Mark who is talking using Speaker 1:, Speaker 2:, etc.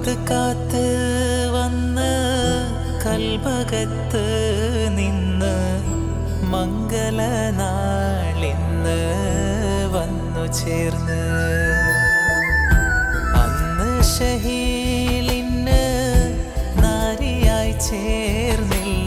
Speaker 1: കാത്ത് കാത്ത് വന്ന് കൽഭകത്ത് നിന്ന് മംഗളനാളിന്ന് വന്നു ചേർന്ന്. അന്ന് ഷഹീലിന് നാരിയായി ചേർന്നില്ല.